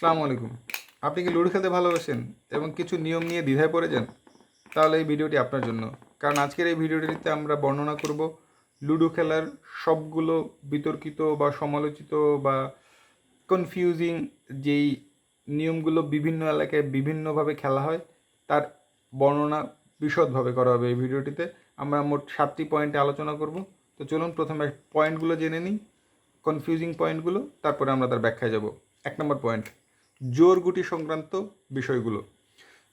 আসসালামু আলাইকুম। আপনি কি লুডো খেলতে ভালোবাসেন এবং কিছু নিয়ম নিয়ে দ্বিধায় পড়ে যান? তাহলে এই ভিডিওটি আপনার জন্য। কারণ আজকের এই ভিডিওটিতে আমরা বর্ণনা করব লুডো খেলার সবগুলো বিতর্কিত বা সমালোচিত বা কনফিউজিং যেই নিয়মগুলো বিভিন্ন এলাকায় বিভিন্নভাবে খেলা হয়, তার বর্ণনা বিশদভাবে করা হবে এই ভিডিওটিতে। আমরা মোট সাতটি পয়েন্টে আলোচনা করব। তো চলুন প্রথমে পয়েন্টগুলো জেনে নিই কনফিউজিং পয়েন্টগুলো, তারপরে আমরা তার ব্যাখ্যায় যাব। এক নম্বর পয়েন্ট জোর গুটি সংক্রান্ত বিষয়গুলো।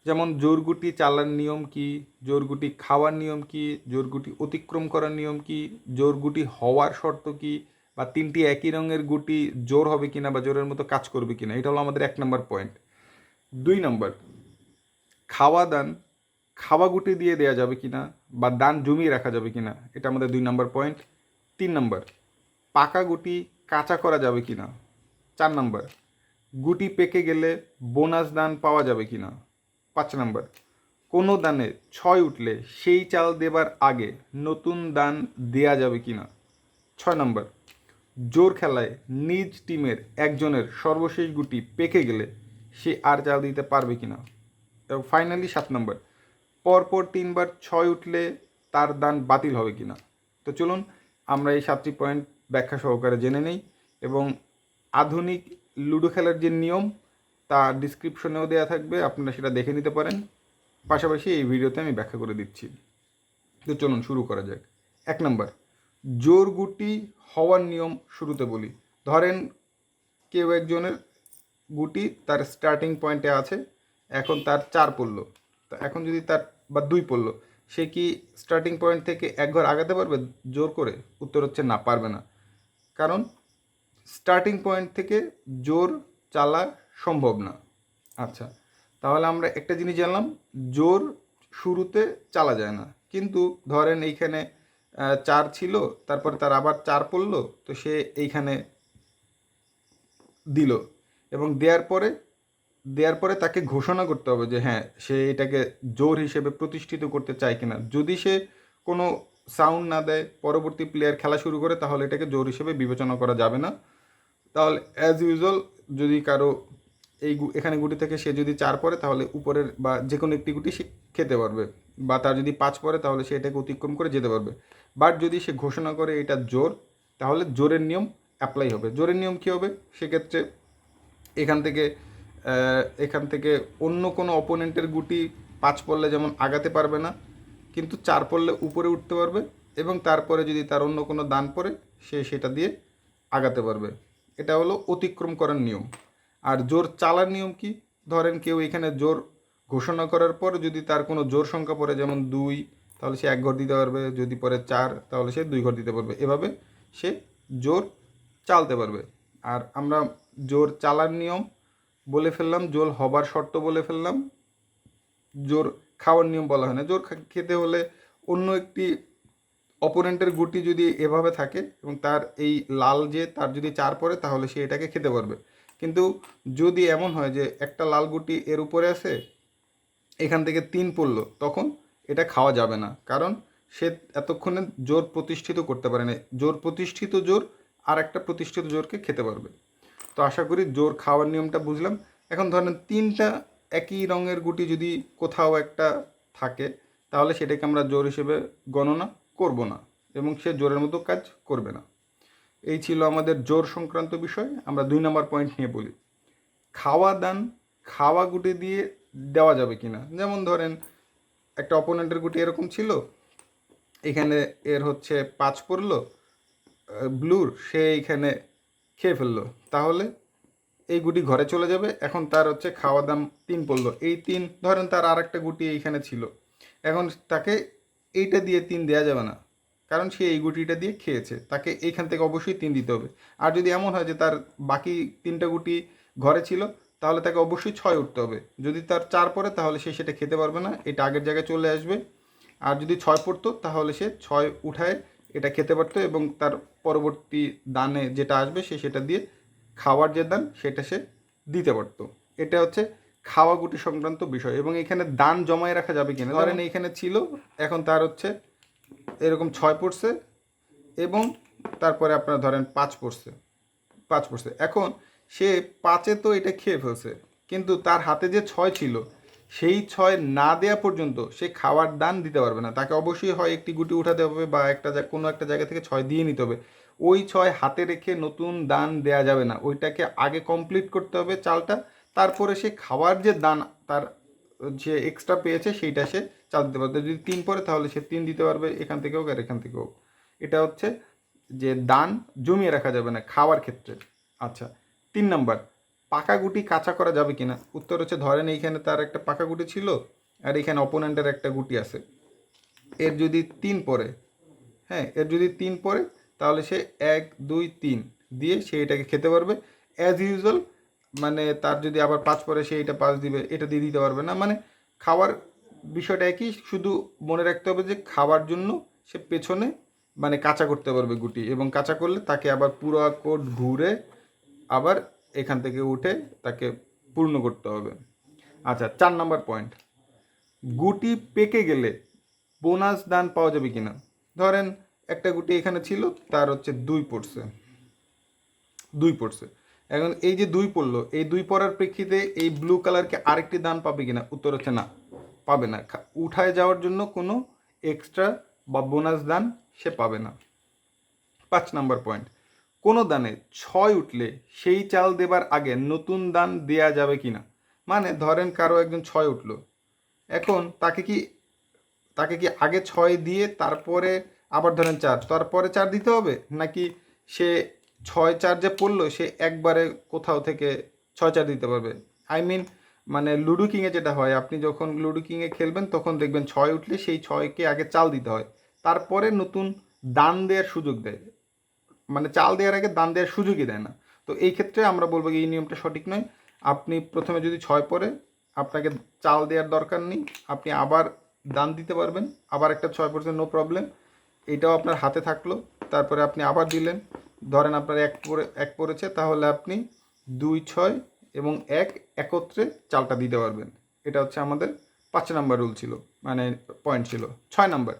যেমন জোর গুটি চালার নিয়ম কি, জোর গুটি খাওয়ার নিয়ম কি, জোর গুটি অতিক্রম করার নিয়ম কি, জোর গুটি হওয়ার শর্ত কি, বা তিনটি একই রঙের গুটি জোর হবে কিনা বা জোরের মতো কাজ করবে কিনা, এটা হলো আমাদের এক নম্বর পয়েন্ট দুই নম্বর, খাওয়া দান, খাওয়া গুটি দিয়ে দেওয়া যাবে কিনা, বা দান জমিয়ে রাখা যাবে কিনা, এটা আমাদের দুই নম্বর পয়েন্ট তিন নম্বর, পাকা গুটি কাঁচা করা যাবে কিনা, চার নম্বর গুটি পেকে গেলে বোনাস দান পাওয়া যাবে কিনা পাঁচ নম্বর। কোনো দানে ছয় উঠলে সেই চাল দেবার আগে নতুন দান দেয়া যাবে কি না? ছয় নম্বর। জোর খেলায় নিজ টিমের একজনের সর্বশেষ গুটি পেকে গেলে সে আর চাল দিতে পারবে কিনা এবং ফাইনালি সাত নম্বর। পরপর তিনবার ছয় উঠলে তার দান বাতিল হবে কিনা তো চলুন আমরা এই সাতটি পয়েন্ট ব্যাখ্যা সহকারে জেনে নেই এবং আধুনিক লুডো খেলার যে নিয়ম তা ডিসক্রিপশনেও দেওয়া থাকবে, আপনারা সেটা দেখে নিতে পারেন। পাশাপাশি এই ভিডিওতে আমি ব্যাখ্যা করে দিচ্ছি। তো চলুন শুরু করা যাক। এক নম্বর, জোর গুটি হওয়ার নিয়ম শুরুতে বলি। ধরেন কেউ একজনের গুটি তার স্টার্টিং পয়েন্টে আছে, এখন তার চার পড়ল। তো এখন যদি তার, বা দুই পড়ল, সে কি স্টার্টিং পয়েন্ট থেকে এক ঘর আগাতে পারবে? জোর করে? উত্তর হচ্ছে না, পারবে না। কারণ স্টার্টিং পয়েন্ট থেকে জোর চালা সম্ভব না। আচ্ছা তাহলে আমরা একটা জিনিস জানলাম, জোর শুরুতে চালা যায় না। কিন্তু ধরেন এইখানে চার ছিল, তারপর তার আবার চার পড়ল, তো সে এইখানে দিল। এবং দেওয়ার পরে দেওয়ার পরে তাকে ঘোষণা করতে হবে যে হ্যাঁ সে এটাকে জোর হিসেবে প্রতিষ্ঠিত করতে চায় কিনা। যদি সে কোনো সাউন্ড না দেয়, পরবর্তী প্লেয়ার খেলা শুরু করে, তাহলে এটাকে জোর হিসেবে বিবেচনা করা যাবে না। তাহলে অ্যাজ ইউজুয়াল যদি কারও এই এখানে গুটি থেকে সে যদি চার পড়ে, তাহলে উপরের বা যে কোনো একটি গুটি সে খেতে পারবে। বা তার যদি পাঁচ পড়ে, তাহলে সে এটাকে অতিক্রম করে যেতে পারবে। বাট যদি সে ঘোষণা করে এটা জোর, তাহলে জোরের নিয়ম অ্যাপ্লাই হবে। জোরের নিয়ম কী হবে? সেক্ষেত্রে এখান থেকে এখান থেকে অন্য কোনো অপোনেন্টের গুটি পাঁচ পড়লে যেমন আগাতে পারবে না, কিন্তু চার পড়লে উপরে উঠতে পারবে এবং তারপরে যদি তার অন্য কোনো দান পড়ে, সে সেটা দিয়ে আগাতে পারবে। এটা হলো অতিক্রম করার নিয়ম। আর জোর চালার নিয়ম কি? ধরেন কেউ এখানে জোর ঘোষণা করার পর যদি তার কোনো জোর সংখ্যা পড়ে, যেমন দুই, তাহলে সে এক ঘর দিতে পারবে। যদি পরে চার, তাহলে সে দুই ঘর দিতে পারবে। এভাবে সে জোর চালতে পারবে। আর আমরা জোর চালার নিয়ম বলে ফেললাম, জোর হবার শর্ত বলে ফেললাম। জোর খাওয়ার নিয়ম বলা হয় না। জোর খেতে হলে অন্য একটি অপোনেন্টের গুটি যদি এভাবে থাকে এবং তার এই লাল যে তার যদি চার পড়ে, তাহলে সে এটাকে খেতে পারবে। কিন্তু যদি এমন হয় যে একটা লাল গুটি এর উপরে আছে, এখান থেকে তিন পড়ল, তখন এটা খাওয়া যাবে না। কারণ সে এতক্ষণে জোর প্রতিষ্ঠিত করতে পারে না জোর প্রতিষ্ঠিত জোর আর একটা প্রতিষ্ঠিত জোরকে খেতে পারবে। তো আশা করি জোর খাওয়ার নিয়মটা বুঝলাম। এখন ধরেন তিনটা একই রঙের গুটি যদি কোথাও একটা থাকে, তাহলে সেটাকে আমরা জোর হিসেবে গণনা করব না এবং সে জোরের মতো কাজ করবে না। এই ছিল আমাদের জোর সংক্রান্ত বিষয়। আমরা দুই নম্বর পয়েন্ট নিয়ে বলি। খাওয়া দান, খাওয়া গুটি দিয়ে দেওয়া যাবে কিনা? যেমন ধরেন, একটা অপোনেন্টের গুটি এরকম ছিল, এখানে এর হচ্ছে পাঁচ পড়ল ব্লুর সে এইখানে খেয়ে ফেলল। তাহলে এই গুটি ঘরে চলে যাবে, এখন তার হচ্ছে খাওয়া দাম তিন পড়ল। এই তিন, ধরেন তার আর একটা গুটি এইখানে ছিল। এখন তাকে এইটা দিয়ে তিন দেওয়া যাবে না। কারণ সে এই গুটিটা দিয়ে খেয়েছে। তাকে এইখান থেকে অবশ্যই তিন দিতে হবে। আর যদি এমন হয় যে তার বাকি তিনটা গুটি ঘরে ছিল, তাহলে তাকে অবশ্যই ছয় উঠতে হবে। যদি তার চার পড়ে, তাহলে সে সেটা খেতে পারবে না। এটা আগের জায়গায় চলে আসবে। আর যদি ছয় পড়তো, তাহলে সে ছয় উঠায় এটা খেতে পারতো এবং তার পরবর্তী দানে যেটা আসবে, সে সেটা দিয়ে খাওয়ার যে দান, সেটা সে দিতে পারতো। এটা হচ্ছে খাওয়া গুটি সংক্রান্ত বিষয় এবং এখানে দান জমায় রাখা যাবে কিনা। ধরেন এইখানে ছিল এখন তার হচ্ছে এরকম ছয় পড়ছে এবং তারপরে আপনার ধরেন পাঁচ পড়ছে পাঁচ পড়ছে। এখন সে পাঁচে তো এটা খেয়ে ফেলছে কিন্তু তার হাতে যে ছয় ছিল সেই ছয় না দেয়া পর্যন্ত সে খাওয়ার দান দিতে পারবে না। তাকে অবশ্যই হয় একটি গুটি উঠাতে হবে বা একটা কোনো একটা জায়গা থেকে ছয় দিয়ে নিতে হবে। ওই ছয় হাতে রেখে নতুন দান দেয়া যাবে না। ওইটাকে আগে কমপ্লিট করতে হবে চালটা তারপরে সে খাওয়ার যে দান, তার যে এক্সট্রা পেয়েছে সেইটা সে চাল দিতে পারবে। যদি তিন পরে তাহলে সে তিন দিতে পারবে, এখান থেকে হোক আর এখান থেকে হোক। এটা হচ্ছে যে দান জমিয়ে রাখা যাবে না, খাওয়ার ক্ষেত্রে। আচ্ছা তিন নাম্বার, পাকা গুটি কাঁচা করা যাবে কি না উত্তর হচ্ছে ধরেন এইখানে তার একটা পাকা গুটি ছিল আর এখানে অপোনেন্টের একটা গুটি আছে। এর যদি তিন পরে হ্যাঁ এর যদি তিন পরে তাহলে সে এক, দুই, তিন দিয়ে সে এটাকে খেতে পারবে। অ্যাজ ইউজুয়াল মানে তার যদি আবার পাঁচ পরে সে এটা পাঁচ দিবে, এটা দিয়ে দিতে পারবে না। মানে খাওয়ার বিষয়টা একই, শুধু মনে রাখতে হবে যে খাওয়ার জন্য সে পেছনে মানে কাঁচা করতে পারবে গুটি এবং কাঁচা করলে তাকে আবার পুরো কোট ঘুরে আবার এখান থেকে উঠে তাকে পূর্ণ করতে হবে। আচ্ছা চার নাম্বার পয়েন্ট গুটি পেকে গেলে বোনাস দান পাওয়া যাবে কিনা? ধরেন একটা গুটি এখানে ছিল, তার হচ্ছে দুই পড়ছে। দুই পড়ছে। এখন এই যে দুই পড়ল, এই দুই পড়ার প্রেক্ষিতে এই ব্লু কালারকে আরেকটি দান পাবে কিনা? উত্তর হচ্ছে না, পাবে না। উঠায় যাওয়ার জন্য কোনো এক্সট্রা বা বোনাস দান সে পাবে না। পাঁচ নাম্বার পয়েন্ট কোনো দানে ছয় উঠলে সেই চাল দেবার আগে নতুন দান দেয়া যাবে কি না মানে ধরেন কারও একজন ছয় উঠল, এখন তাকে কি তাকে কি আগে ছয় দিয়ে তারপরে আবার ধরেন চার, তারপরে চার দিতে হবে? নাকি সে ছয় চার যে পড়ল, সে একবারে কোথাও থেকে ছয় চার দিতে পারবে। আই মিন মানে লুডো কিংয়ে যেটা হয়, আপনি যখন লুডো কিংয়ে খেলবেন, তখন দেখবেন ছয় উঠলে সেই ছয়কে আগে চাল দিতে হয়। তারপরে নতুন দান দেওয়ার সুযোগ দেয়। মানে চাল দেওয়ার আগে দান দেওয়ার সুযোগই দেয় না। তো এই ক্ষেত্রে আমরা বলব এই নিয়মটা সঠিক নয়। আপনি প্রথমে যদি ছয় পরে আপনাকে চাল দেওয়ার দরকার নেই। আপনি আবার দান দিতে পারবেন। আবার একটা ছয় পার্সেন্ট নো প্রবলেম এটাও আপনার হাতে থাকল। তারপরে আপনি আবার দিলেন। ধরেন আপনার এক পরে, এক পড়েছে, তাহলে আপনি দুই, ছয় এবং এক একত্রে চালটা দিতে পারবেন। এটা হচ্ছে আমাদের পাঁচ নাম্বার রুল ছিল মানে পয়েন্ট ছিল। ছয় নাম্বার,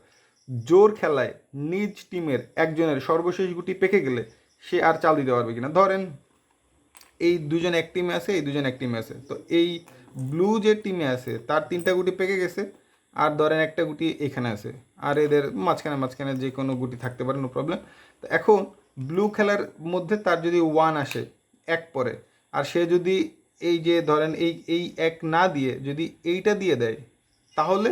জোর খেলায় নিজ টিমের একজনের সর্বশেষ গুটি পেকে গেলে সে আর চাল দিতে পারবে কিনা? ধরেন এই দুজন এক টিমে আছে, এই দুজন এক টিমে আছে। তো এই ব্লু যে টিমে আছে, তার তিনটা গুটি পেকে গেছে, আর ধরেন একটা গুটি এখানে আছে। আর এদের মাঝখানে মাঝখানে যে কোনো গুটি থাকতে পারে নো প্রবলেম তো এখন ব্লু খেলার মধ্যে তার যদি ওয়ান আসে, এক পরে, আর সে যদি এই যে ধরেন এই এই এক না দিয়ে যদি এইটা দিয়ে দেয়, তাহলে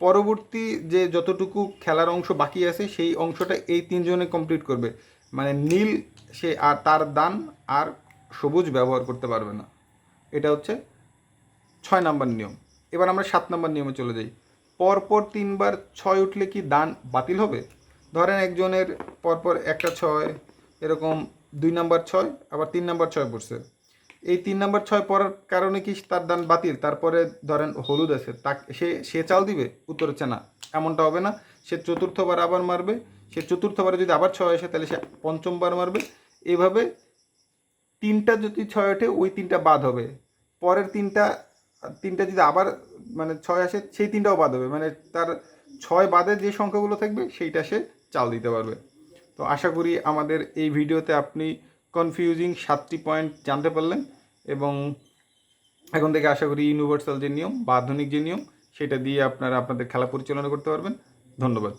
পরবর্তী যে যতটুকু খেলার অংশ বাকি আছে, সেই অংশটা এই তিনজনে কমপ্লিট করবে। মানে নীল সে আর তার দান আর সবুজ ব্যবহার করতে পারবে না। এটা হচ্ছে ছয় নাম্বার নিয়ম। এবার আমরা সাত নাম্বার নিয়মে চলে যাই। পরপর তিনবার ছয় উঠলে কি দান বাতিল হবে? ধরেন একজনের পরপর একটা ছয়, এরকম দুই নাম্বার ছয়, আবার তিন নাম্বার ছয় পড়ছে। এই তিন নাম্বার ছয় পড়ার কারণে কি তার দান বাতিল? তারপরে ধরেন হলুদ আছে তা সে সে চাল দিবে, উত্তর হচ্ছে না, এমনটা হবে না। সে চতুর্থবার আবার মারবে, সে চতুর্থবারে যদি আবার ছয় আসে, তাহলে সে পঞ্চমবার মারবে। এভাবে তিনটা যদি ছয় ওঠে, ওই তিনটা বাদ হবে। পরের তিনটা তিনটা যদি আবার মানে ছয় আসে, সেই তিনটাও বাদ হবে। মানে তার ছয় বাদে যে সংখ্যাগুলো থাকবে, সেইটা সে চাল দিতে পারবে। তো আশা করি আমাদের এই ভিডিওতে আপনি কনফিউজিং সাতটি পয়েন্ট জানতে পারলেন এবং এখন থেকে আশা করি ইউনিভার্সাল যে নিয়ম বা আধুনিক যে নিয়ম, সেটা দিয়ে আপনারা আপনাদের খেলা পরিচালনা করতে পারবেন। ধন্যবাদ।